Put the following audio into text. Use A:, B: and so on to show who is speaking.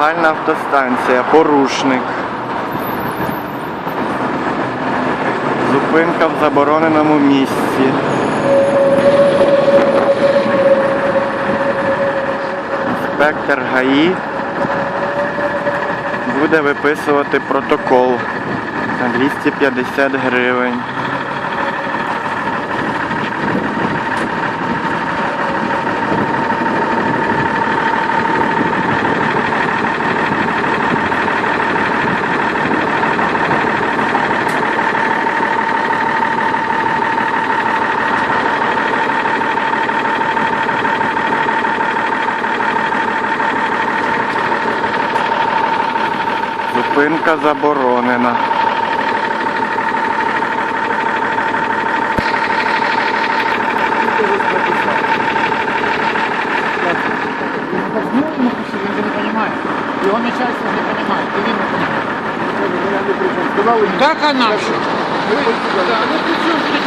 A: Загальна автостанція, порушник. Зупинка в забороненому місці. Інспектор ГАІ буде виписувати протокол на 250 гривень. Зупинка заборонена.
B: Его начальство не понимает, и вы не понимаете. Так она. Да, ну при чем